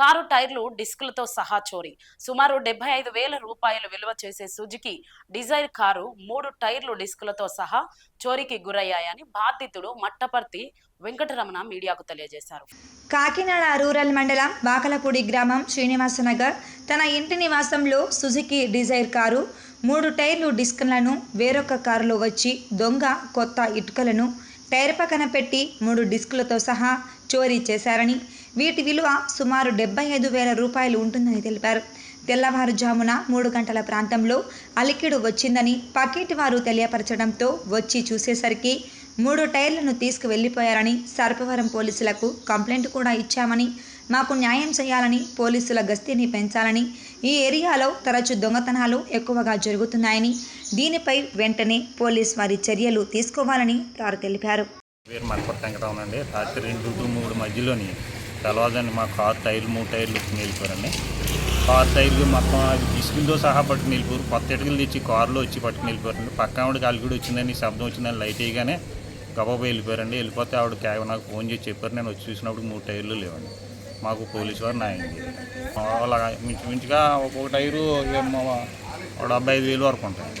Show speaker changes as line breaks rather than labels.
Car టైర్లు డిస్కులతో సహా చోరీ. సుమారు డెబ్బై ఐదు వేల రూపాయలు విలువ చేసే సుజుకి డిజైర్ కారు మూడు టైర్లు డిస్కులతో సహా చోరీకి గురయ్యాయని బాధితుడు మట్టపర్తి వెంకటరమణ మీడియాకు తెలియజేశారు.
కాకినాడ రూరల్ మండలం బాకలపూడి గ్రామం శ్రీనివాసనగర్ తన ఇంటి నివాసంలో సుజుకి డిజైర్ కారు మూడు టైర్లు డిస్క్లను వేరొక కారులో వచ్చి దొంగ కొత్త ఇటుకలను టైర్ పక్కన పెట్టి మూడు డిస్కులతో సహా చోరీ చేశారని వీటి విలువ సుమారు డెబ్బై ఐదు వేల రూపాయలు ఉంటుందని తెలిపారు. తెల్లవారుజామున మూడు గంటల ప్రాంతంలో అలికిడు వచ్చిందని పక్కింటి వారు తెలియపరచడంతో వచ్చి చూసేసరికి మూడు టైర్లను తీసుకువెళ్ళిపోయారని సర్పవరం పోలీసులకు కంప్లైంట్ కూడా ఇచ్చామని మాకు న్యాయం చేయాలని పోలీసుల గస్తీని పెంచాలని ఈ ఏరియాలో తరచు దొంగతనాలు ఎక్కువగా జరుగుతున్నాయని దీనిపై వెంటనే పోలీస్ వారి చర్యలు తీసుకోవాలని వారు తెలిపారు.
రాత్రి రెండు మూడు మధ్యలోని తెలవదండి మా కార్ టైర్లు మూడు టైర్లు నిలిపారండి కార్ టైర్లు మొత్తం అది సహా పట్టుకుని వెళ్ళిపోయారు కొత్త ఇటుకలు తెచ్చి కారులో వచ్చి పట్టుకుని వెళ్ళిపోయారండి పక్క ఆవిడకి అలిగిడి వచ్చిందని శబ్దం వచ్చిందని లైట్ వేయగానే గబాబా వెళ్ళిపోయారండి. వెళ్ళిపోతే ఆవిడ క్యాబ్ నాకు ఫోన్ చేసి చెప్పారు. నేను వచ్చి చూసినప్పుడు మూడు టైర్లు లేవండి. మాకు పోలీసు వారు న్యాయం చేయాలి. అలాగా మించుమించుగా ఒక్కొక్క టైరు ఏమో డెబ్బై ఐదు వేలు వరకు ఉంటాయి